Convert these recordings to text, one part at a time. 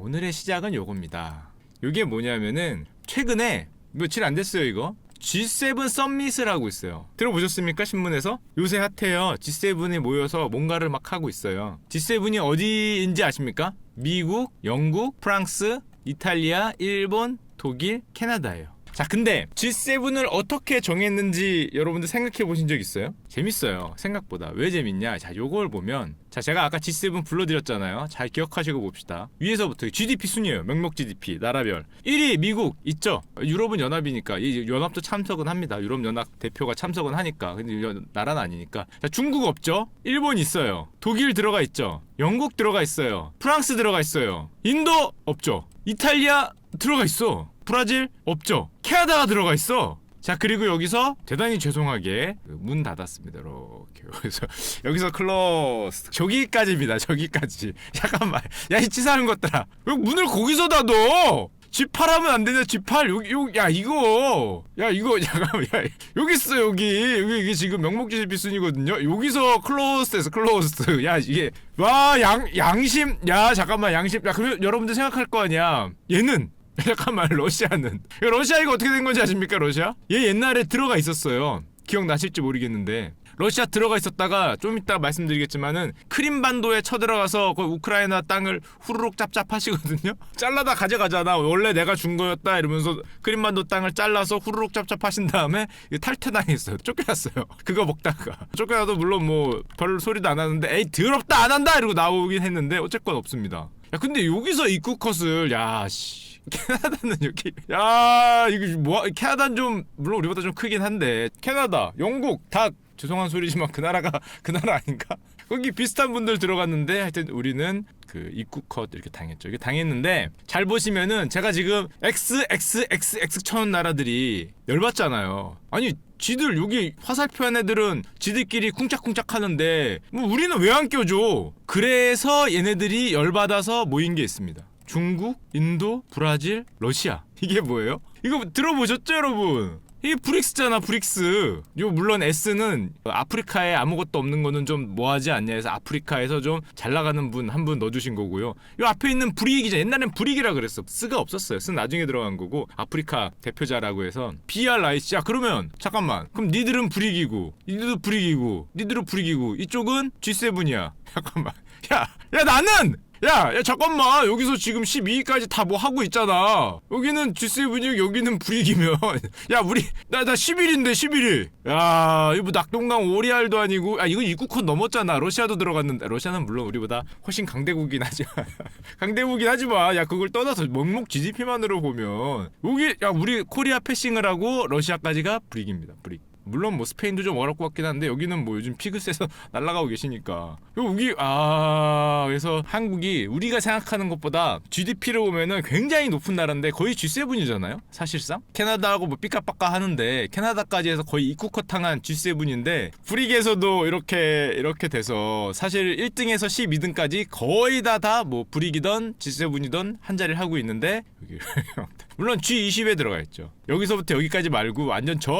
오늘의 시작은 요겁니다. 요게 뭐냐면은 최근에 며칠 안 됐어요 이거. G7 썸밋을 하고 있어요. 들어보셨습니까? 신문에서? 요새 핫해요. G7이 모여서 뭔가를 막 하고 있어요. G7이 어디인지 아십니까? 미국, 영국, 프랑스, 이탈리아, 일본, 독일, 캐나다예요. 자, 근데 G7을 어떻게 정했는지 여러분들 생각해 보신 적 있어요? 재밌어요. 생각보다. 왜 재밌냐? 자, 요걸 보면 자, 제가 아까 G7 불러드렸잖아요. 잘 기억하시고 봅시다. 위에서부터 GDP 순위예요. 명목 GDP 나라별. 1위 미국 있죠. 유럽은 연합이니까 이 연합도 참석은 합니다. 유럽 연합 대표가 참석은 하니까. 근데 연- 나라는 아니니까. 자, 중국 없죠. 일본 있어요. 독일 들어가 있죠. 영국 들어가 있어요. 프랑스 들어가 있어요. 인도 없죠. 이탈리아 들어가 있어. 브라질 없죠. 캐나다가 들어가 있어. 자 그리고 여기서 대단히 죄송하게 그문 닫았습니다. 이렇게. 여기서 여기서 클로스. 저기까지입니다. 저기까지. 잠깐만. 야 이 치사한 것들아. 왜 문을 거기서 닫어? G8 하면 안 되냐 G8 여기 여기 야 이거. 야 이거. 잠깐만. 야 여기 있어 여기. 여기 이게 지금 명목 GDP 순이거든요. 여기서 클로스에서 클로스. 야 이게. 와 양 양심. 야 잠깐만. 양심. 야 그러면 여러분들 생각할 거 아니야. 얘는 잠깐만 러시아는. 이거 러시아 이거 어떻게 된 건지 아십니까 러시아? 얘 옛날에 들어가 있었어요. 기억나실지 모르겠는데. 러시아 들어가 있었다가 좀 이따 말씀드리겠지만은 크림반도에 쳐들어가서 그 우크라이나 땅을 후루룩 짭짭하시거든요. 잘라다 가져가잖아. 원래 내가 준 거였다 이러면서 크림반도 땅을 잘라서 후루룩 짭짭하신 다음에 탈퇴당했어요. 쫓겨났어요. 그거 먹다가. 쫓겨나도 물론 뭐 별 소리도 안 하는데 에이 더럽다 안 한다 이러고 나오긴 했는데 어쨌건 없습니다. 야 근데 여기서 입구 컷을 야씨 캐나다는 여기 야 이거 뭐 캐나다는 좀 물론 우리보다 좀 크긴 한데 캐나다 영국 다 죄송한 소리지만 그 나라가 그 나라 아닌가? 거기 비슷한 분들 들어갔는데 하여튼 우리는 그 입구 컷 이렇게 당했죠. 이게 당했는데 잘 보시면은 제가 지금 X X X X 쳐놓은 나라들이 열받잖아요. 아니 지들 여기 화살표 한 애들은 지들끼리 쿵짝쿵짝 하는데 뭐 우리는 왜 안 껴줘? 그래서 얘네들이 열받아서 모인 게 있습니다 중국, 인도, 브라질, 러시아. 이게 뭐예요? 이거 들어보셨죠, 여러분? 이게 브릭스잖아, 브릭스. 요 물론 S는 아프리카에 아무것도 없는 거는 좀 뭐하지 않냐 해서 아프리카에서 좀 잘 나가는 분 한분 넣어주신 거고요. 요 앞에 있는 브릭이죠. 옛날엔 브릭이라 그랬어. 스가 없었어요. 스는 나중에 들어간 거고 아프리카 대표자라고 해서 BRIC. 야 그러면 잠깐만. 그럼 니들은 브릭이고, 니들도 브릭이고, 니들은 브릭이고, 이쪽은 G7이야. 잠깐만. 야, 야 나는 야, 야 잠깐만. 여기서 지금 12위까지 다 뭐 하고 있잖아. 여기는 G7이고 여기는 브릭이면. 야 우리 나 나 11인데 11위 야 이거 뭐 낙동강 오리알도 아니고 아 이거 입국컷 넘었잖아. 러시아도 들어갔는데. 러시아는 물론 우리보다 훨씬 강대국이긴 하지만 강대국이긴 하지만 야 그걸 떠나서 명목 GDP만으로 보면. 여기 야 우리 코리아 패싱을 하고 러시아까지가 브릭입니다. 브릭 물론 뭐 스페인도 좀 어렵고 같긴 한데 여기는 뭐 요즘 피그스에서 날아가고 계시니까. 여기 아 그래서 한국이 우리가 생각하는 것보다 GDP를 보면은 굉장히 높은 나라인데 거의 G7이잖아요 사실상. 캐나다하고 뭐 삐까빠까 하는데 캐나다까지 해서 거의 입국컷탕한 G7인데 브릭에서도 이렇게 이렇게 돼서 사실 1등에서 12등까지 거의 다 다 뭐 브릭이던 G7이던 한 자리를 하고 있는데 여기 물론 G20에 들어가 있죠. 여기서부터 여기까지 말고 완전 저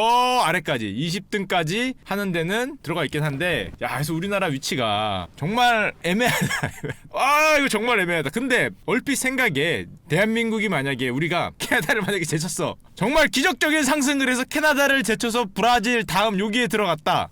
아래까지 20등까지 하는 데는 들어가 있긴 한데 야 그래서 우리나라 위치가 정말 애매하다. 아 이거 정말 애매하다. 근데 얼핏 생각에 대한민국이 만약에 우리가 캐나다를 만약에 제쳤어 정말 기적적인 상승을 해서 캐나다를 제쳐서 브라질 다음 여기에 들어갔다.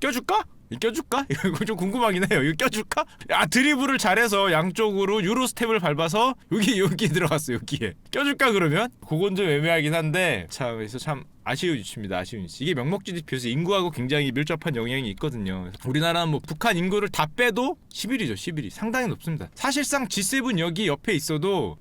껴줄까? 껴줄까? 이거 좀 궁금하긴 해요. 이거 껴줄까? 야 드리블을 잘해서 양쪽으로 유로 스텝을 밟아서 여기 여기 들어갔어 여기에 껴줄까 그러면? 그건 좀 애매하긴 한데 참 그래서 참 아쉬운 위치입니다. 아쉬운 위치. 이게 명목 GDP에서 인구하고 굉장히 밀접한 영향이 있거든요. 우리나라는 뭐 북한 인구를 다 빼도 11위죠. 11위. 상당히 높습니다. 사실상 G7 여기 옆에 있어도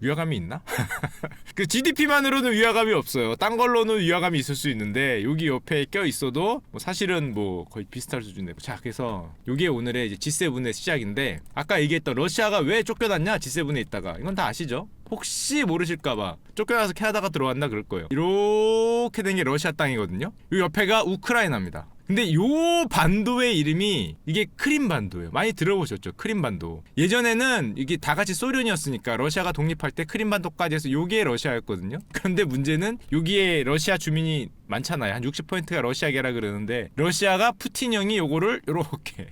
위화감이 있나? 그 GDP만으로는 위화감이 없어요. 딴 걸로는 위화감이 있을 수 있는데 여기 옆에 껴 있어도 뭐 사실은 뭐 거의 비슷할 수준이에요. 자, 그래서 이게 오늘의 이제 G7의 시작인데 아까 얘기했던 러시아가 왜 쫓겨났냐? G7에 있다가 이건 다 아시죠? 혹시 모르실까봐 쫓겨나서 캐나다가 들어왔나 그럴 거예요. 이렇게 된 게 러시아 땅이거든요. 이 옆에가 우크라이나입니다. 근데 요 반도의 이름이 이게 크림 반도예요. 많이 들어보셨죠? 크림 반도. 예전에는 이게 다 같이 소련이었으니까 러시아가 독립할 때 크림 반도까지 해서 요게 러시아였거든요. 그런데 문제는 여기에 러시아 주민이 많잖아요. 한 60%가 러시아계라 그러는데 러시아가 푸틴 형이 요거를 요렇게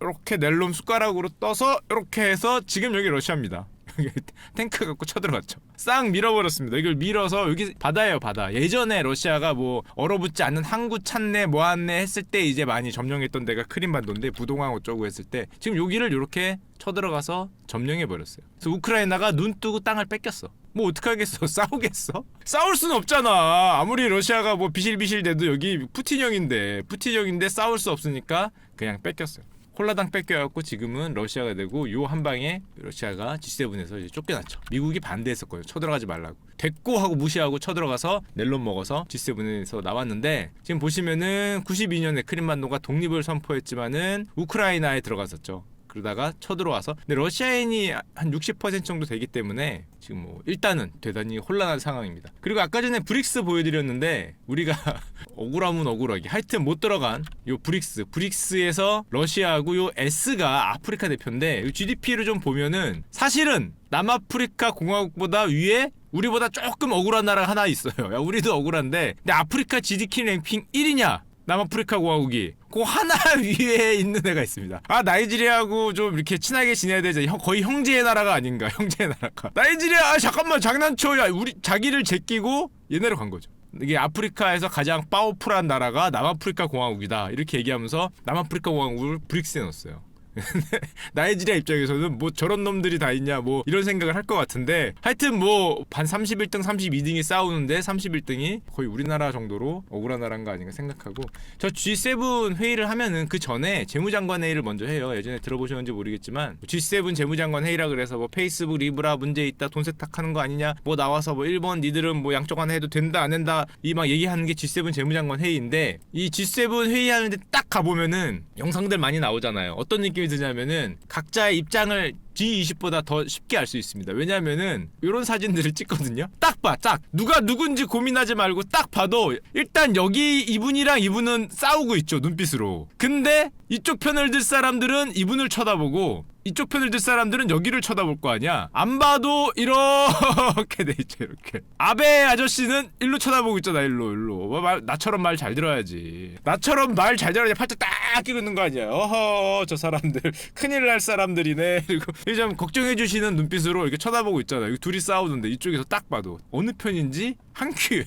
이렇게 넬롬 숟가락으로 떠서 이렇게 해서 지금 여기 러시아입니다. 여기 탱크 갖고 쳐들어갔죠. 싹 밀어버렸습니다. 이걸 밀어서 여기 바다예요, 바다. 예전에 러시아가 뭐 얼어붙지 않는 항구 찾네, 뭐하네 했을 때 이제 많이 점령했던 데가 크림반도인데 부동항 어쩌고 했을 때 지금 여기를 이렇게 쳐들어가서 점령해 버렸어요. 그래서 우크라이나가 눈 뜨고 땅을 뺏겼어. 뭐 어떡하겠어? 싸우겠어? 싸울 수는 없잖아. 아무리 러시아가 뭐 비실비실 대도 여기 푸틴 형인데 푸틴 형인데 싸울 수 없으니까 그냥 뺏겼어요. 홀라당 뺏겨갖고 지금은 러시아가 되고 요 한 방에 러시아가 G7에서 이제 쫓겨났죠. 미국이 반대했었거든요. 쳐들어가지 말라고. 됐고 하고 무시하고 쳐들어가서 넬론 먹어서 G7에서 나왔는데 지금 보시면은 92년에 크림반도가 독립을 선포했지만은 우크라이나에 들어갔었죠. 그러다가 쳐들어와서 근데 러시아인이 한 60% 정도 되기 때문에 지금 뭐 일단은 대단히 혼란한 상황입니다. 그리고 아까 전에 브릭스 보여드렸는데 우리가 억울하면 억울하게 하여튼 못 들어간 요 브릭스 브릭스에서 러시아하고 요 S가 아프리카 대표인데 요 GDP를 좀 보면은 사실은 남아프리카 공화국보다 위에 우리보다 조금 억울한 나라가 하나 있어요. 야, 우리도 억울한데 근데 아프리카 GDP 랭킹 1위냐? 남아프리카 공화국이 그 하나 위에 있는 애가 있습니다. 아 나이지리아하고 좀 이렇게 친하게 지내야 되지. 형, 거의 형제의 나라가 아닌가? 형제의 나라가. 나이지리아 아, 잠깐만 장난쳐. 야 우리 자기를 제끼고 얘네로 간 거죠. 이게 아프리카에서 가장 파워풀한 나라가 남아프리카 공화국이다. 이렇게 얘기하면서 남아프리카 공화국을 브릭스에 넣었어요. 나이지리아 입장에서는 뭐 저런 놈들이 다 있냐 뭐 이런 생각을 할 것 같은데 하여튼 뭐 반 31등 32등이 싸우는데 31등이 거의 우리나라 정도로 억울한 나라인 거 아닌가 생각하고 저 G7 회의를 하면은 그 전에 재무장관 회의를 먼저 해요. 예전에 들어보셨는지 모르겠지만 G7 재무장관 회의라 그래서 뭐 페이스북 리브라 문제 있다 돈 세탁하는 거 아니냐 뭐 나와서 뭐 일본 니들은 뭐 양쪽 하나 해도 된다 안 된다 이 막 얘기하는 게 G7 재무장관 회의인데 이 G7 회의하는데 딱 가보면은 영상들 많이 나오잖아요. 어떤 느낌이 드냐면은 각자의 입장을 G20보다 더 쉽게 알 수 있습니다. 왜냐면은 이런 사진들을 찍거든요. 딱 봐, 딱 누가 누군지 고민하지 말고 딱 봐도 일단 여기 이분이랑 이분은 싸우고 있죠 눈빛으로. 근데 이쪽 편을 들 사람들은 이분을 쳐다보고 이쪽 편을 들 사람들은 여기를 쳐다볼 거 아니야. 안 봐도 이렇게 돼 있죠 이렇게. 아베 아저씨는 일로 쳐다보고 있잖아 일로 일로. 뭐 말, 나처럼 말 잘 들어야지. 나처럼 말 잘 들어야 팔짝 딱 끼고 있는 거 아니야. 어허 저 사람들 큰일 날 사람들이네. 그리고 좀 걱정해 주시는 눈빛으로 이렇게 쳐다보고 있잖아요. 이 둘이 싸우는데 이쪽에서 딱 봐도 어느 편인지 한 큐에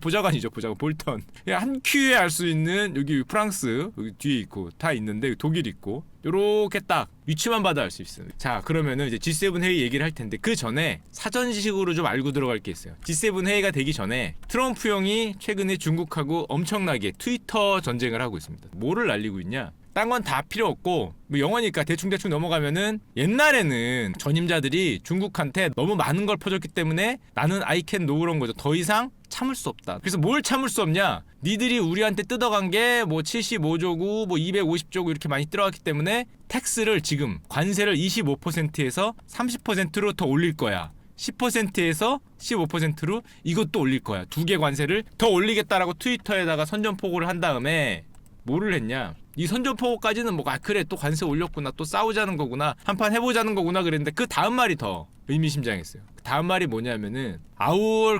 보좌관이죠 보좌관 볼턴 한 큐에 알 수 있는 여기 프랑스 여기 뒤에 있고 다 있는데 독일 있고 요렇게 딱 위치만 알수 있어요. 자 그러면은 이제 G7 회의 얘기를 할 텐데 그 전에 사전 지식으로 좀 알고 들어갈 게 있어요. G7 회의가 되기 전에 트럼프 형이 최근에 중국하고 엄청나게 트위터 전쟁을 하고 있습니다. 뭐를 날리고 있냐? 딴 건 다 필요 없고 뭐 영어니까 대충 대충 넘어가면은 옛날에는 전임자들이 중국한테 너무 많은 걸 퍼줬기 때문에 나는 아이캔 노그런 거죠. 더 이상 참을 수 없다. 그래서 뭘 참을 수 없냐? 니들이 우리한테 뜯어간 게 뭐 75조고 뭐 250조고 이렇게 많이 들어갔기 때문에 텍스를 지금 관세를 25%에서 30%로 더 올릴 거야. 10%에서 15%로 이것도 올릴 거야. 두 개 관세를 더 올리겠다라고 트위터에다가 선전포고를 한 다음에 뭐를 했냐? 이 선전포고까지는 뭐아 그래 또 관세 올렸구나 또 싸우자는 거구나 한판 해보자는 거구나 그랬는데 그 다음 말이 더 의미심장했어요. 그 다음 말이 뭐냐면은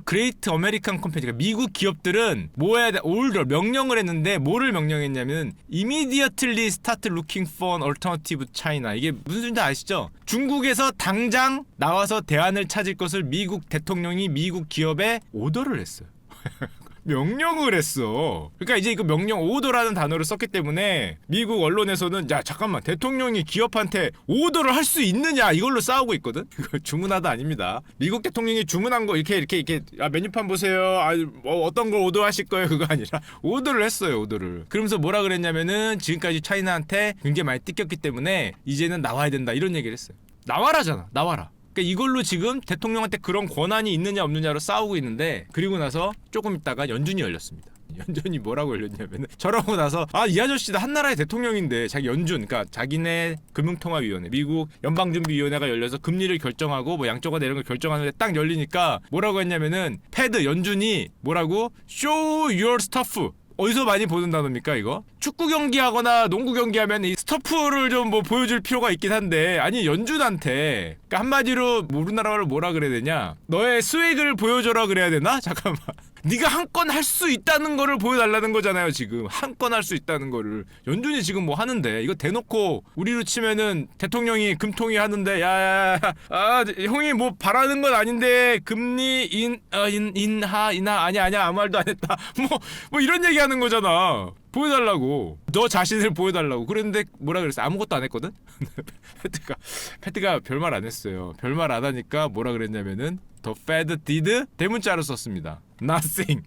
Great American Company 그러니까 미국 기업들은 뭐 해야 돼? 올더 명령을 했는데 뭐를 명령했냐면 immediately start looking for an alternative China 이게 무슨 소리인지 아시죠? 중국에서 당장 나와서 대안을 찾을 것을 미국 대통령이 미국 기업에 오더를 했어요. 명령을 했어. 그러니까 이제 그 명령 오더라는 단어를 썼기 때문에 미국 언론에서는 야 잠깐만 대통령이 기업한테 오더를 할 수 있느냐 이걸로 싸우고 있거든. 주문하다 아닙니다. 미국 대통령이 주문한 거 이렇게 이렇게 이렇게 아, 메뉴판 보세요. 아, 뭐 어떤 걸 오더하실 거예요 그거 아니라 오더를 했어요 오더를. 그러면서 뭐라 그랬냐면은 지금까지 차이나한테 굉장히 많이 뜯겼기 때문에 이제는 나와야 된다 이런 얘기를 했어요. 나와라잖아 나와라. 그러니까 이걸로 지금 대통령한테 그런 권한이 있느냐 없느냐로 싸우고 있는데 그리고 나서 조금 있다가 연준이 열렸습니다. 연준이 뭐라고 열렸냐면은 저러고 나서 아 이 아저씨도 한 나라의 대통령인데 자기 연준 그러니까 자기네 금융통화위원회 미국 연방준비위원회가 열려서 금리를 결정하고 뭐 양쪽가 내는 걸 결정하는데 딱 열리니까 뭐라고 했냐면은 패드 연준이 뭐라고 show your stuff 어디서 많이 보는 단어입니까 이거? 축구 경기하거나 농구 경기하면 이 스터 터프를 좀 뭐 보여줄 필요가 있긴 한데 아니 연준한테 그러니까 한마디로 뭐 우리나라를 뭐라 그래야 되냐? 너의 스웩을 보여줘라 그래야 되나? 잠깐만 네가 한 건 할 수 있다는 거를 보여달라는 거잖아요 지금. 한 건 할 수 있다는 거를. 연준이 지금 뭐 하는데? 이거 대놓고 우리로 치면은 대통령이 금통위 하는데 야야야 아 형이 뭐 바라는 건 아닌데 금리 인, 어, 인 인하 인하. 아니야 아니야. 아무 말도 안 했다. 뭐뭐 이런 얘기 하는 거잖아. 보여달라고. 너 자신을 보여달라고. 그랬는데 뭐라 그랬어? 아무것도 안 했거든? 패트가 패트가 별말 안 했어요. 별말 안 하니까 뭐라 그랬냐면은 더 패드 디드 대문자로 썼습니다 nothing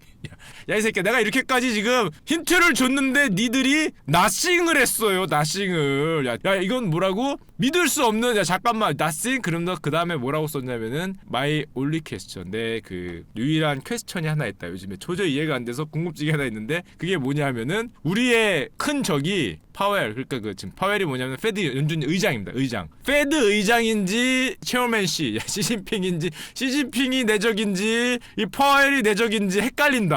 야 이 새끼야 내가 이렇게까지 지금 힌트를 줬는데 니들이 nothing을 했어요 nothing을. 야, 야 이건 뭐라고? 믿을 수 없는 야 잠깐만 nothing? 그럼 너 그 다음에 뭐라고 썼냐면은 my only question. 내그 유일한 퀘스천이 하나 있다. 요즘에 도저히 이해가 안 돼서 궁금증이 하나 있는데 그게 뭐냐면은 우리의 큰 적이 파웰 그러니까 그 지금 파웰이 뭐냐면 페드 연준 의장입니다 의장. 페드 의장인지 체어맨 씨 야, 시진핑인지 시진핑이 내적인지 이 파웰이 내적인지 헷갈린다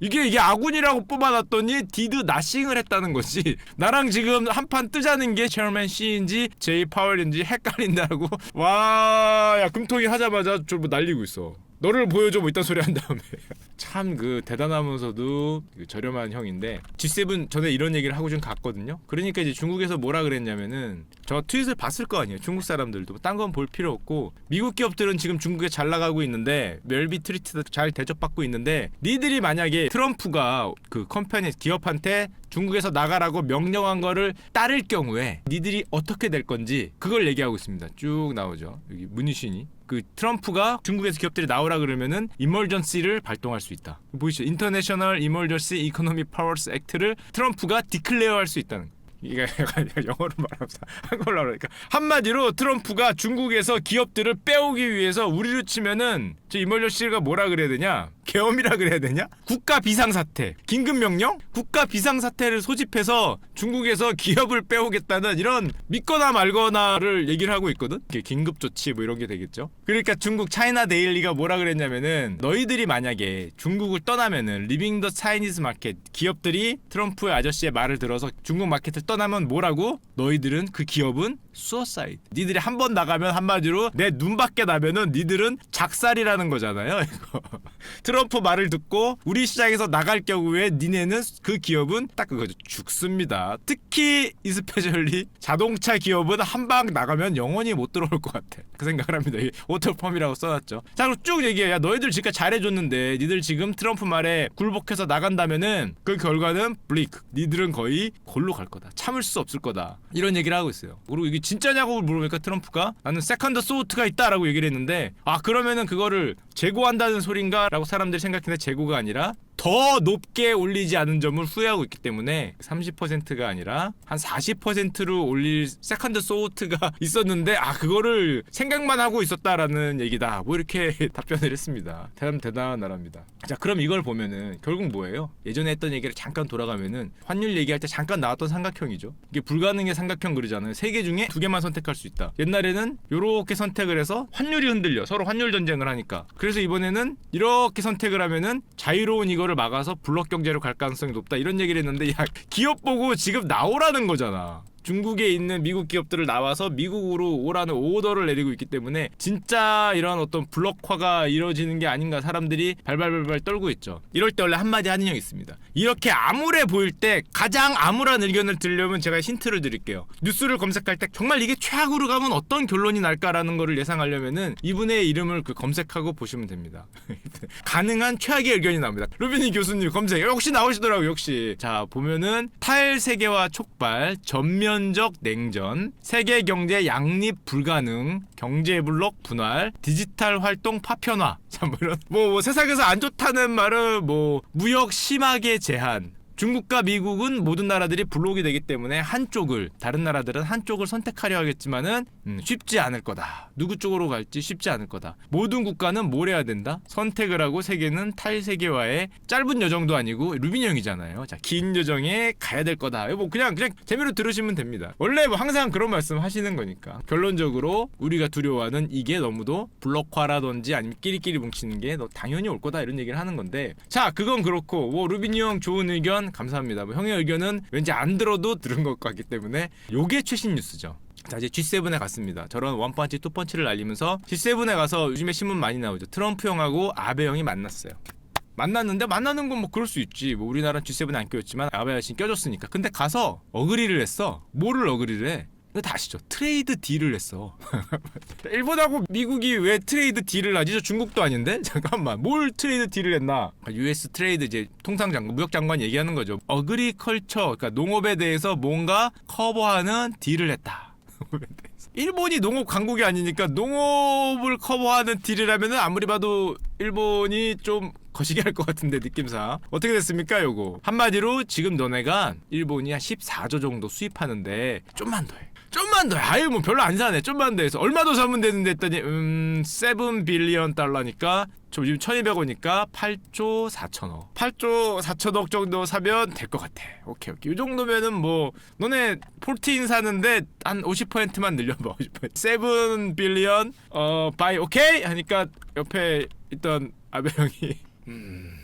이게 이게 아군이라고 뽑아놨더니 디드 나싱을 했다는 거지. 나랑 지금 한 판 뜨자는 게 체어맨 씨인지 제이 파웰인지 헷갈린다고. 와 야 금통이 하자마자 좀뭐 날리고 있어 너를 보여줘 뭐 이딴 소리 한 다음에 참 그 대단하면서도 그 저렴한 형인데 G7 전에 이런 얘기를 하고 좀 갔거든요 그러니까 이제 중국에서 뭐라 그랬냐면은 저 트윗을 봤을 거 아니에요 중국 사람들도 딴 건 볼 필요 없고 미국 기업들은 지금 중국에 잘 나가고 있는데 멸비 트리트도 잘 대접받고 있는데 니들이 만약에 트럼프가 그 컴퍼니 기업한테 중국에서 나가라고 명령한 거를 따를 경우에 니들이 어떻게 될 건지 그걸 얘기하고 있습니다. 쭉 나오죠. 여기 문희신이 그 트럼프가 중국에서 기업들이 나오라 그러면은 이멀전시를 발동할 수 있다. 보이시죠? 인터내셔널 이멀전시 이코노미 파워스 액트를 트럼프가 디클레어할 수 있다는. 이게 약간 영어로 말하면서 한걸로 그러니까 한마디로 트럼프가 중국에서 기업들을 빼오기 위해서 우리로 치면은 저 이멀전시가 뭐라 그래야 되냐? 계엄이라 그래야 되냐? 국가 비상사태, 긴급 명령? 국가 비상사태를 소집해서 중국에서 기업을 빼오겠다는 이런 믿거나 말거나를 얘기를 하고 있거든. 이게 긴급 조치 뭐 이런 게 되겠죠. 그러니까 중국 차이나 데일리가 뭐라 그랬냐면은 너희들이 만약에 중국을 떠나면은 리빙 더 차이니즈 마켓 기업들이 트럼프의 아저씨의 말을 들어서 중국 마켓을 떠나면 뭐라고? 너희들은 그 기업은 수어사이드. 니들이 한 번 나가면 한마디로 내 눈 밖에 나면은 니들은 작살이라는 거잖아요. 이거. 트럼프 말을 듣고 우리 시장에서 나갈 경우에 니네는 그 기업은 딱 그거죠. 죽습니다. 특히 이스페셜리 자동차 기업은 한 방 나가면 영원히 못 들어올 것 같아. 그 생각을 합니다. 이 오토펌이라고 써놨죠. 자 그럼 쭉 얘기해. 야 너희들 지금까지 잘해줬는데 니들 지금 트럼프 말에 굴복해서 나간다면은 그 결과는 블리크. 니들은 거의 골로 갈 거다. 참을 수 없을 거다. 이런 얘기를 하고 있어요. 그리고 이게 진짜냐고 물어보니까 트럼프가 나는 세컨드 소우트가 있다라고 얘기를 했는데 아 그러면은 그거를 재고한다는 소린가 라고 사람들이 생각했는데 재고가 아니라 더 높게 올리지 않은 점을 후회하고 있기 때문에 30%가 아니라 한 40%로 올릴 세컨드 소우트가 있었는데 아 그거를 생각만 하고 있었다라는 얘기다. 뭐 이렇게 답변을 했습니다. 참 대단한 나라입니다. 자 그럼 이걸 보면은 결국 뭐예요? 예전에 했던 얘기를 잠깐 돌아가면은 환율 얘기할 때 잠깐 나왔던 삼각형이죠. 이게 불가능의 삼각형 그러잖아요. 세 개 중에 두 개만 선택할 수 있다. 옛날에는 요렇게 선택을 해서 환율이 흔들려. 서로 환율 전쟁을 하니까. 그래서 이번에는 이렇게 선택을 하면은 자유로운 이거를 막아서 블록 경제로 갈 가능성이 높다 이런 얘기를 했는데 야 기업 보고 지금 나오라는 거잖아. 중국에 있는 미국 기업들을 나와서 미국으로 오라는 오더를 내리고 있기 때문에 진짜 이런 어떤 블록화가 이루어지는 게 아닌가 사람들이 발발발발 떨고 있죠. 이럴 때 원래 한마디 하는 형 있습니다. 이렇게 암울해 보일 때 가장 암울한 의견을 들려면 제가 힌트를 드릴게요. 뉴스를 검색할 때 정말 이게 최악으로 가면 어떤 결론이 날까라는 거를 예상하려면은 이분의 이름을 그 검색하고 보시면 됩니다. 가능한 최악의 의견이 나옵니다. 루비니 교수님 검색 역시 나오시더라고요. 역시 자 보면은 탈세계화 촉발 전면 전면적 냉전, 세계 경제 양립 불가능, 경제 블록 분할, 디지털 활동 파편화. 참뭐 이런 뭐, 뭐 세상에서 안 좋다는 말은 뭐 무역 심하게 제한, 중국과 미국은 모든 나라들이 블록이 되기 때문에 한쪽을 다른 나라들은 한쪽을 선택하려 하겠지만은 음, 쉽지 않을 거다. 누구 쪽으로 갈지 쉽지 않을 거다. 모든 국가는 뭘 해야 된다? 선택을 하고 세계는 탈세계화의 짧은 여정도 아니고 루빈 형이잖아요. 자, 긴 여정에 가야 될 거다. 뭐 그냥 그냥 재미로 들으시면 됩니다. 원래 뭐 항상 그런 말씀 하시는 거니까. 결론적으로 우리가 두려워하는 이게 너무도 블록화라든지 아니면 끼리끼리 뭉치는 게 너 당연히 올 거다 이런 얘기를 하는 건데 자, 그건 그렇고 뭐 루빈 형 좋은 의견 감사합니다. 뭐 형의 의견은 왠지 안 들어도 들은 것 같기 때문에 요게 최신 뉴스죠. 자 이제 G7에 갔습니다. 저런 원펀치 투펀치를 날리면서 G7에 가서 요즘에 신문 많이 나오죠. 트럼프 형하고 아베 형이 만났어요. 만났는데 만나는 건 뭐 그럴 수 있지. 뭐 우리나라 G7에 안 껴였지만 아베 아저씨 껴줬으니까. 근데 가서 어그리를 했어. 뭐를 어그리를 해? 근데 다 아시죠? 트레이드 딜을 했어. 일본하고 미국이 왜 트레이드 딜을 하지? 저 중국도 아닌데? 잠깐만. 뭘 트레이드 딜을 했나? US 트레이드 이제 통상장관, 무역장관 얘기하는 거죠. 어그리컬처, 그러니까 농업에 대해서 뭔가 커버하는 딜을 했다. 일본이 농업 강국이 아니니까 농업을 커버하는 딜을 하면은 아무리 봐도 일본이 좀 거시기 할 것 같은데 느낌상 어떻게 됐습니까 요거 한마디로 지금 너네가 일본이 한 14조 정도 수입하는데 좀만 더해 좀만 더해 아유 뭐 별로 안 사네. 좀만 더 해서 얼마 더 사면 되는데 했더니 음7 빌리언 달러니까 저 지금 1200원이니까 8조 4천억. 8조 4천억 정도 사면 될 것 같아. 오케이 오케이. 이 정도면은 뭐 너네 14 사는데 한 50%만 늘려봐 50% 7 빌리언 어 바이 오케이 하니까 옆에 있던 아베 형이. 음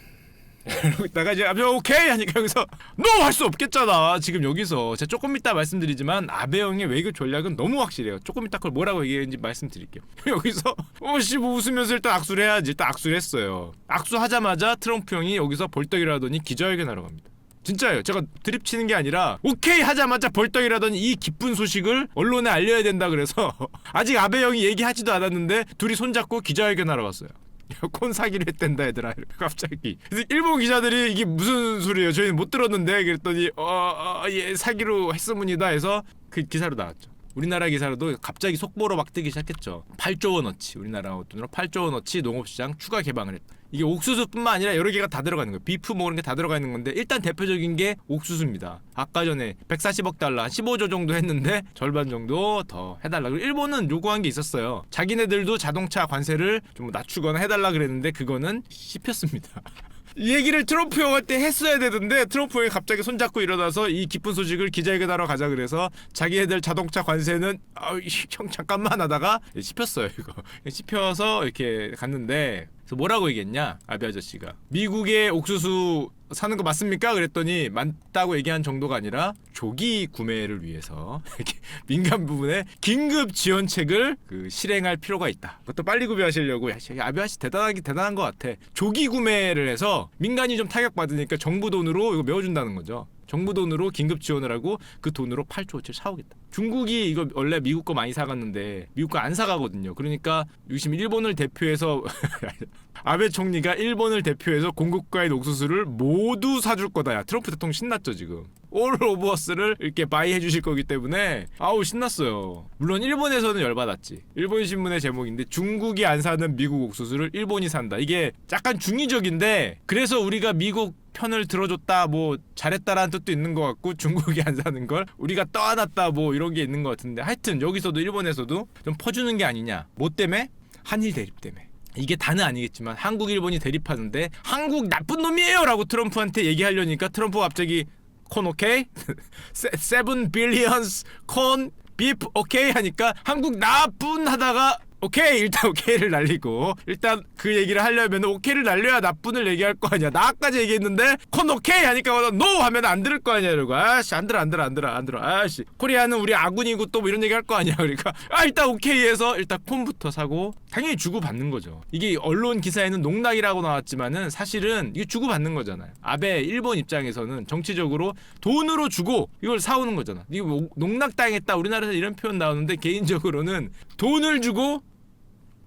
이러고 있다가 이제 아베 오케이 하니까 여기서 노할수 없겠잖아. 지금 여기서. 제가 조금 이따 말씀드리지만 아베 형의 외교 전략은 너무 확실해요. 조금 이따 그걸 뭐라고 얘기했는지 말씀드릴게요. 여기서 어씨 뭐 웃으면서 일단 악수를 해야지. 일단 악수를 했어요. 악수하자마자 트럼프 형이 여기서 벌떡이라더니 기자회견하러 갑니다. 진짜예요. 제가 드립 치는 게 아니라 오케이 하자마자 벌떡이라더니 이 기쁜 소식을 언론에 알려야 된다 그래서 아직 아베 형이 얘기하지도 않았는데 둘이 손잡고 기자회견하러 갔어요. 야, 콘 사기로 했댄다 얘들아. 갑자기. 일본 기자들이 이게 무슨 소리예요? 저희는 못 들었는데 그랬더니 어예 사기로 했으문이다 해서 그 기사로 나왔죠. 우리나라 기사로도 갑자기 속보로 막 뜨기 시작했죠. 8조 원어치 우리나라 돈으로 8조 원어치 농업시장 추가 개방을 했다 이게 옥수수뿐만 아니라 여러 개가 다 들어가 있는 거예요. 비프 뭐 그런 게 다 들어가 있는 건데 일단 대표적인 게 옥수수입니다. 아까 전에 140억 달러 한 15조 정도 했는데 절반 정도 더 해달라. 그리고 일본은 요구한 게 있었어요. 자기네들도 자동차 관세를 좀 낮추거나 해달라 그랬는데 그거는 씹혔습니다. 이 얘기를 트럼프 형한테 했어야 되는데 트럼프 형이 갑자기 손잡고 일어나서 이 기쁜 소식을 기자회견하러 가자 그래서 자기네들 자동차 관세는 아우 이- 형 잠깐만 하다가 씹혔어요 이거. 씹혀서 이렇게 갔는데 그래서 뭐라고 얘기했냐 아베 아저씨가 미국의 옥수수 사는 거 맞습니까? 그랬더니 맞다고 얘기한 정도가 아니라 조기 구매를 위해서 이렇게 민간 부분에 긴급 지원책을 그 실행할 필요가 있다. 그것도 빨리 구매하시려고 야, 씨, 아베 아저씨 대단하기 대단한 것 같아. 조기 구매를 해서 민간이 좀 타격 받으니까 정부 돈으로 이거 메워준다는 거죠. 정부 돈으로 긴급 지원을 하고 그 돈으로 8조어치를 사오겠다. 중국이 이거 원래 미국 거 많이 사갔는데 미국 거 안 사가거든요. 그러니까 요즘 일본을 대표해서 아베 총리가 일본을 대표해서 공급과의 옥수수를 모두 사줄 거다. 야 트럼프 대통령 신났죠 지금. 올 오브 어스를 이렇게 바이 해주실 거기 때문에 아우 신났어요. 물론 일본에서는 열받았지. 일본 신문의 제목인데 중국이 안 사는 미국 옥수수를 일본이 산다. 이게 약간 중의적인데 그래서 우리가 미국 편을 들어줬다 뭐 잘했다라는 뜻도 있는 것 같고 중국이 안 사는 걸 우리가 떠안았다 뭐 이런 게 있는 것 같은데 하여튼 여기서도 일본에서도 좀 퍼주는 게 아니냐. 뭐 때문에? 한일 대립 때문에. 이게 다는 아니겠지만 한국 일본이 대립하는데 한국 나쁜 놈이에요라고 트럼프한테 얘기하려니까 트럼프가 갑자기 콘 오케이? 세븐 빌리언스 콘 비프 오케이? 하니까 한국 나쁜 하다가 오케이 일단 오케이를 날리고 일단 그 얘기를 하려면 오케이를 날려야 나쁜을 얘기할 거 아니야. 나까지 얘기했는데 콘 오케이 하니까 노 하면 안 들을 거 아니야 이러고. 아씨 안 들어 안 들어 안 들어 안 들어. 아씨 코리아는 우리 아군이고 또 뭐 이런 얘기 할 거 아니야 그러니까. 아 일단 오케이 해서 일단 콘부터 사고 당연히 주고 받는 거죠. 이게 언론 기사에는 농락이라고 나왔지만은 사실은 이게 주고 받는 거잖아요. 아베 일본 입장에서는 정치적으로 돈으로 주고 이걸 사오는 거잖아. 이거 뭐 농락 당했다. 우리나라에서 이런 표현 나오는데 개인적으로는 돈을 주고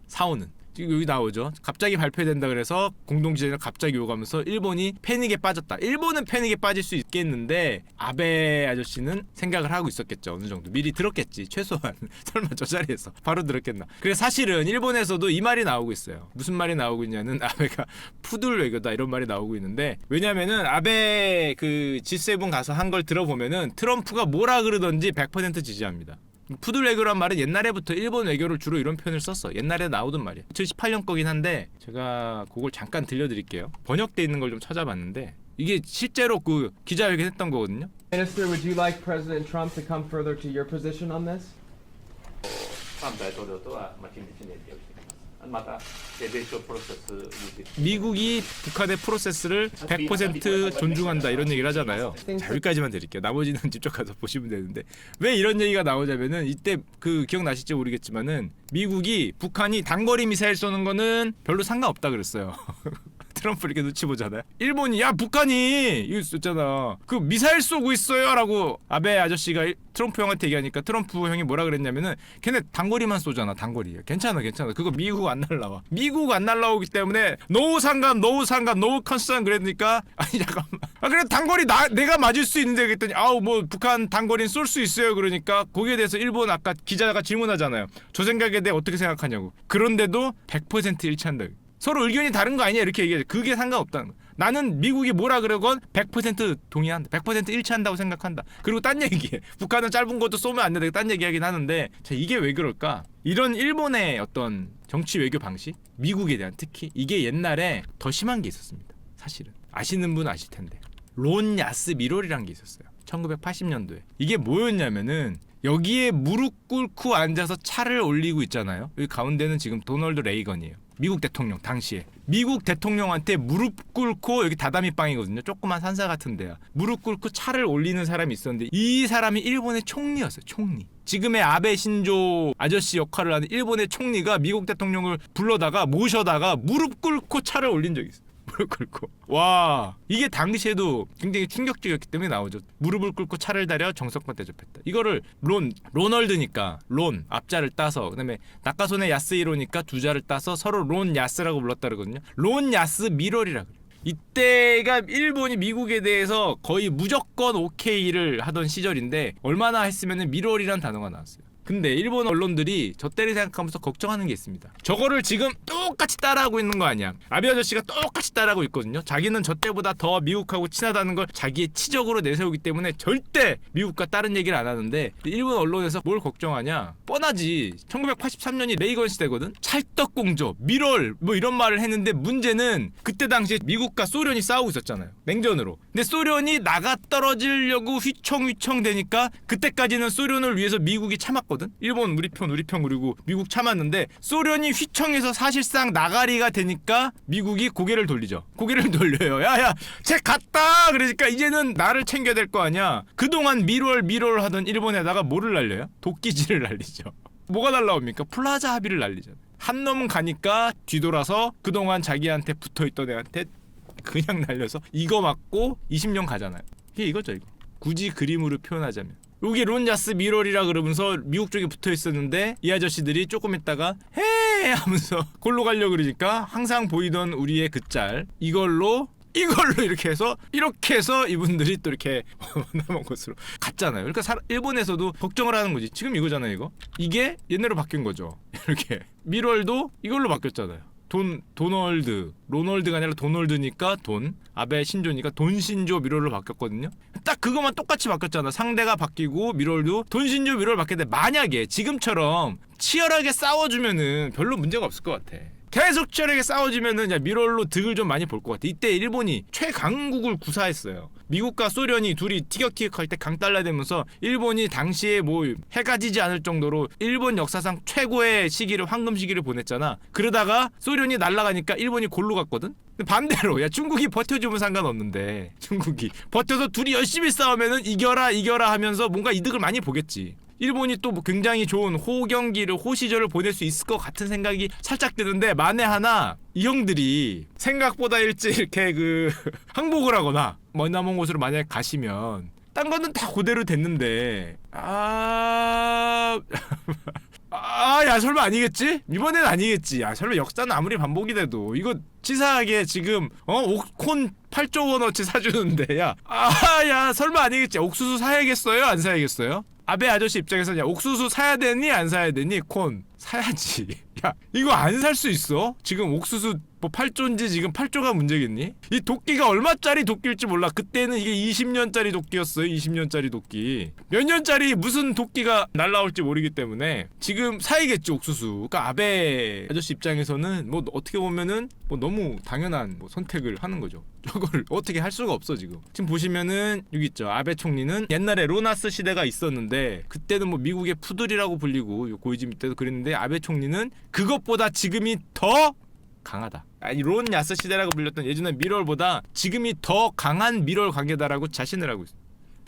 사오는 지금 여기 나오죠. 갑자기 발표된다 그래서 공동지진을 갑자기 요구하면서 일본이 패닉에 빠졌다. 일본은 패닉에 빠질 수 있겠는데 아베 아저씨는 생각을 하고 있었겠죠. 어느 정도 미리 들었겠지. 최소한 설마 저 자리에서 바로 들었겠나. 그래 사실은 일본에서도 이 말이 나오고 있어요. 무슨 말이 나오고 있냐는 아베가 푸들 외교다 이런 말이 나오고 있는데 왜냐면은 아베 그 G7 가서 한 걸 들어보면은 트럼프가 뭐라 그러던지 100% 지지합니다. 푸들 외교란 말은 옛날에부터 일본 외교를 주로 이런 표현을 썼어. 옛날에 나오던 말이야. 2018년 거긴 한데 제가 그걸 잠깐 들려드릴게요. 번역돼 있는 걸 좀 찾아봤는데 이게 실제로 그 기자회견 했던 거거든요. Minister, would you like President Trump to come further to your position on this? トランプ大統領とは、まあ、緊 마다 대대적 프로세스. 미국이 북한의 프로세스를 100% 존중한다 이런 얘기를 하잖아요. 자, 여기까지만 드릴게요. 나머지는 직접 가서 보시면 되는데 왜 이런 얘기가 나오자면은 이때 그 기억나실지 모르겠지만은 미국이 북한이 단거리 미사일 쏘는 거는 별로 상관없다 그랬어요. 트럼프 이렇게 눈치 보잖아요. 일본이 야 북한이 이거 썼잖아. 그 미사일 쏘고 있어요라고 아베 아저씨가 일- 트럼프 형한테 얘기하니까 트럼프 형이 뭐라 그랬냐면은 걔네 단거리만 쏘잖아 단거리. 괜찮아 괜찮아. 그거 미국 안 날라와. 미국 안 날라오기 때문에 노 상관 노 상관 노 컨선 그랬으니까 아니 잠깐만. 아 그래 단거리 나 내가 맞을 수 있는데 그랬더니 아우 뭐 북한 단거리는 쏠 수 있어요 그러니까 거기에 대해서 일본 아까 기자가 질문하잖아요. 저 생각에 대해 어떻게 생각하냐고. 그런데도 100% 일치한다. 서로 의견이 다른 거 아니야 이렇게 얘기해. 그게 상관없다는 거. 나는 미국이 뭐라 그러건 100% 동의한다. 100% 일치한다고 생각한다. 그리고 딴 얘기해. 북한은 짧은 것도 쏘면 안 된다. 딴 얘기하긴 하는데 자, 이게 왜 그럴까? 이런 일본의 어떤 정치 외교 방식, 미국에 대한 특히 이게 옛날에 더 심한 게 있었습니다. 사실은 아시는 분 아실 텐데 론 야스 미롤이란 게 있었어요. 1980년도에 이게 뭐였냐면은 여기에 무릎 꿇고 앉아서 차를 올리고 있잖아요. 여기 가운데는 지금 도널드 레이건이에요. 미국 대통령 당시에 미국 대통령한테 무릎 꿇고 여기 다다미 빵이거든요. 조그만 산사 같은 데야. 무릎 꿇고 차를 올리는 사람이 있었는데 이 사람이 일본의 총리였어요. 총리. 지금의 아베 신조 아저씨 역할을 하는 일본의 총리가 미국 대통령을 불러다가 모셔다가 무릎 꿇고 차를 올린 적이 있어요. 무릎 꿇고. 와 이게 당시에도 굉장히 충격적이었기 때문에 나오죠. 무릎을 꿇고 차를 다려 정석권 대접했다. 이거를 론 로널드니까 론 앞자를 따서 그다음에 낙가손의 야스이로니까 두 자를 따서 서로 론 야스라고 불렀다 그러거든요. 론 야스 미럴이라 그래요. 이때가 일본이 미국에 대해서 거의 무조건 오케이를 하던 시절인데 얼마나 했으면 미럴이란 단어가 나왔어요 근데 일본 언론들이 저 때를 생각하면서 걱정하는 게 있습니다. 저거를 지금 똑같이 따라하고 있는 거 아니야? 아베 아저씨가 똑같이 따라하고 있거든요. 자기는 저 때보다 더 미국하고 친하다는 걸 자기의 치적으로 내세우기 때문에 절대 미국과 다른 얘기를 안 하는데 일본 언론에서 뭘 걱정하냐? 뻔하지. 1983년이 레이건 시대거든. 찰떡공조, 미럴 뭐 이런 말을 했는데 문제는 그때 당시에 미국과 소련이 싸우고 있었잖아요. 냉전으로. 근데 소련이 나가 떨어지려고 휘청휘청 되니까 그때까지는 소련을 위해서 미국이 참았 거든. 일본 우리 편 우리 편 그리고 미국 참았는데 소련이 휘청해서 사실상 나가리가 되니까 미국이 고개를 돌리죠. 고개를 돌려요. 야야, 쟤 갔다. 그러니까 이제는 나를 챙겨야 될 거 아니야. 그동안 미롤 미롤 하던 일본에다가 뭐를 날려요? 도끼질을 날리죠. 뭐가 날라옵니까? 플라자 합의를 날리잖아요. 한 놈 가니까 뒤돌아서 그동안 자기한테 붙어있던 애한테 그냥 날려서 이거 맞고 20년 가잖아요. 이게 이거죠 이거. 굳이 그림으로 표현하자면. 여기 론야스 미럴이라 그러면서 미국 쪽에 붙어 있었는데 이 아저씨들이 조금 있다가 해 하면서 골로 가려고 그러니까 항상 보이던 우리의 그 짤 이걸로 이걸로 이렇게 해서 이렇게 해서 이분들이 또 이렇게 남은 곳으로 갔잖아요. 그러니까 사- 일본에서도 걱정을 하는 거지. 지금 이거잖아요, 이거. 이게 옛날로 바뀐 거죠. 이렇게 미럴도 이걸로 바뀌었잖아요. 돈 도널드 로널드가 아니라 도널드니까 돈 아베 신조니까 돈 신조 미럴로 바뀌었거든요. 딱 그것만 똑같이 바뀌었잖아. 상대가 바뀌고 미럴도 돈 신조 미럴 바뀌는데 만약에 지금처럼 치열하게 싸워주면은 별로 문제가 없을 것 같아. 계속 치열하게 싸워주면은 야 미럴로 득을 좀 많이 볼 것 같아. 이때 일본이 최강국을 구사했어요. 미국과 소련이 둘이 티격태격할 때 강달라되면서 일본이 당시에 뭐 해가 지지 않을 정도로 일본 역사상 최고의 시기를 황금 시기를 보냈잖아. 그러다가 소련이 날아가니까 일본이 골로 갔거든. 반대로 야 중국이 버텨주면 상관없는데 중국이 버텨서 둘이 열심히 싸우면은 이겨라 이겨라 하면서 뭔가 이득을 많이 보겠지. 일본이 또 뭐 굉장히 좋은 호경기를 호시절을 보낼 수 있을 것 같은 생각이 살짝 드는데 만에 하나 이 형들이 생각보다 일찍 이렇게 그 항복을 하거나 먼 곳으로 만약에 가시면 딴 거는 다 그대로 됐는데 아... 아, 야, 설마 아니겠지? 이번엔 아니겠지. 야, 설마 역사는 아무리 반복이 돼도 이거 치사하게 지금 어 옥콘 8조 원어치 사주는데 야, 아, 야, 설마 아니겠지? 옥수수 사야겠어요? 안 사야겠어요? 아베 아저씨 입장에서는 야, 옥수수 사야 되니 안 사야 되니 콘 사야지. 야, 이거 안 살 수 있어? 지금 옥수수 뭐 8조인지 지금 8조가 문제겠니? 이 도끼가 얼마짜리 도끼일지 몰라. 그때는 이게 20년짜리 도끼였어요. 20년짜리 도끼. 몇 년짜리 무슨 도끼가 날라올지 모르기 때문에 지금 사이겠죠 옥수수. 그러니까 아베 아저씨 입장에서는 뭐 어떻게 보면은 뭐 너무 당연한 뭐 선택을 하는 거죠. 저거를 어떻게 할 수가 없어 지금. 지금 보시면은 여기 있죠. 아베 총리는 옛날에 로나스 시대가 있었는데 그때는 뭐 미국의 푸들이라고 불리고 요 고이즈미 때도 그랬는데 아베 총리는 그것보다 지금이 더 강하다. 아니 론 야스 시대라고 불렸던 예전에 미럴보다 지금이 더 강한 미럴 관계다라고 자신을 하고 있어.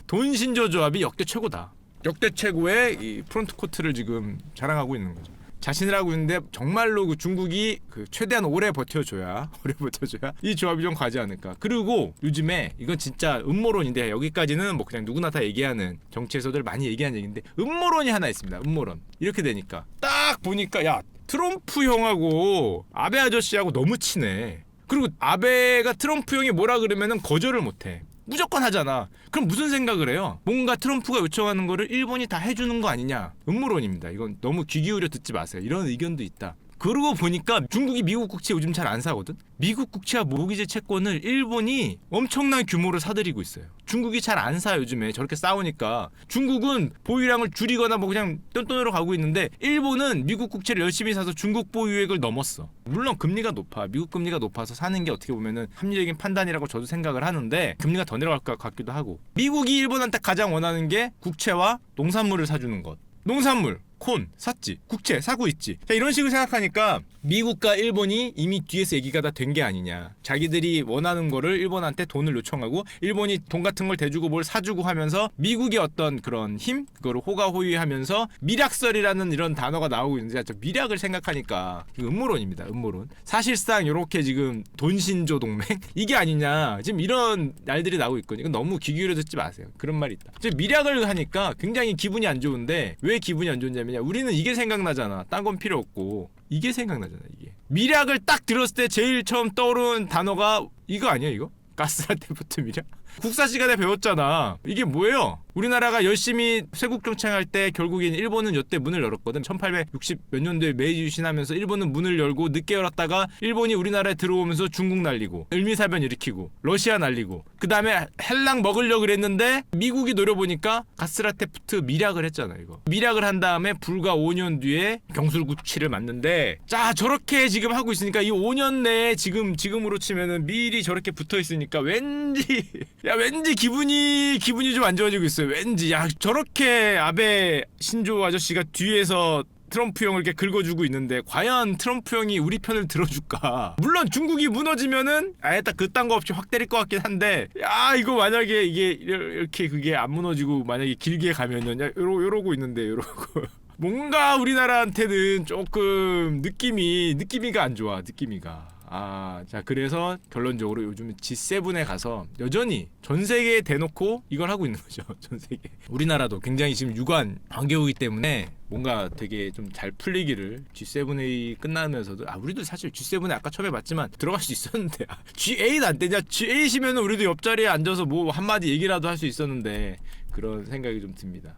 돈 신조 조합이 역대 최고다. 역대 최고의 이 프론트 코트를 지금 자랑하고 있는 거죠. 자신을 하고 있는데 정말로 그 중국이 그 최대한 오래 버텨줘야 오래 버텨줘야 이 조합이 좀 가지 않을까. 그리고 요즘에 이건 진짜 음모론인데 여기까지는 뭐 그냥 누구나 다 얘기하는 정치에서들 많이 얘기하는 얘기인데 음모론이 하나 있습니다. 음모론 이렇게 되니까 딱 보니까 야 트럼프 형하고 아베 아저씨하고 너무 친해. 그리고 아베가 트럼프 형이 뭐라 그러면은 거절을 못해. 무조건 하잖아. 그럼 무슨 생각을 해요? 뭔가 트럼프가 요청하는 거를 일본이 다 해주는 거 아니냐? 음모론입니다. 이건 너무 귀 기울여 듣지 마세요. 이런 의견도 있다. 그러고 보니까 중국이 미국 국채 요즘 잘 안 사거든. 미국 국채와 모기지 채권을 일본이 엄청난 규모로 사들이고 있어요. 중국이 잘 안 사 요즘에 저렇게 싸우니까 중국은 보유량을 줄이거나 뭐 그냥 똔똔으로 가고 있는데 일본은 미국 국채를 열심히 사서 중국 보유액을 넘었어. 물론 금리가 높아. 미국 금리가 높아서 사는 게 어떻게 보면은 합리적인 판단이라고 저도 생각을 하는데 금리가 더 내려갈 것 같기도 하고. 미국이 일본한테 가장 원하는 게 국채와 농산물을 사주는 것. 농산물 콘 샀지 국채 사고 있지. 자 이런 식으로 생각하니까 미국과 일본이 이미 뒤에서 얘기가 다 된 게 아니냐. 자기들이 원하는 거를 일본한테 돈을 요청하고 일본이 돈 같은 걸 대주고 뭘 사주고 하면서 미국의 어떤 그런 힘? 그거를 호가호위하면서 미략설이라는 이런 단어가 나오고 있는데 저 미략을 생각하니까 음모론입니다 음모론. 사실상 이렇게 지금 돈신조 동맹? 이게 아니냐. 지금 이런 날들이 나오고 있거든요. 너무 귀 기울여 듣지 마세요. 그런 말이 있다. 지금 미략을 하니까 굉장히 기분이 안 좋은데 왜 기분이 안 좋 냐면요 우리는 이게 생각나잖아 딴 건 필요 없고 이게 생각나잖아 이게 미략을 딱 들었을 때 제일 처음 떠오르는 단어가 이거 아니야 이거? 가스라테부트 미략? 국사 시간에 배웠잖아. 이게 뭐예요? 우리나라가 열심히 쇄국 정착할 때 결국엔 일본은 여태 문을 열었거든. 1860 몇 년도에 메이지 유신하면서 일본은 문을 열고 늦게 열었다가 일본이 우리나라에 들어오면서 중국 날리고 을미사변 일으키고 러시아 날리고 그 다음에 헬랑 먹으려 그랬는데 미국이 노려보니까 가스라테프트 미략을 했잖아 이거. 미략을 한 다음에 불과 5년 뒤에 경술구치를 맞는데 자 저렇게 지금 하고 있으니까 이 5년 내에 지금 지금으로 치면은 미리 저렇게 붙어 있으니까 왠지 야 왠지 기분이 기분이 좀 안 좋아지고 있어요. 왠지 야 저렇게 아베 신조 아저씨가 뒤에서 트럼프 형을 이렇게 긁어주고 있는데 과연 트럼프 형이 우리 편을 들어줄까? 물론 중국이 무너지면은 아예 딱 그딴 거 없이 확 때릴 것 같긴 한데 야 이거 만약에 이게 이렇게 그게 안 무너지고 만약에 길게 가면은 야 요러, 요러고 있는데 요러고 뭔가 우리나라한테는 조금 느낌이 느낌이가 안 좋아 느낌이가 아, 자 그래서 결론적으로 요즘 G7에 가서 여전히 전 세계에 대놓고 이걸 하고 있는 거죠. 전 세계. 우리나라도 굉장히 지금 유관 관계우기 때문에 뭔가 되게 좀 잘 풀리기를 G7A 끝나면서도 아 우리도 사실 G7에 아까 처음에 봤지만 들어갈 수 있었는데 아, G8 안 되냐? G8이면은 우리도 옆자리에 앉아서 뭐 한마디 얘기라도 할 수 있었는데 그런 생각이 좀 듭니다.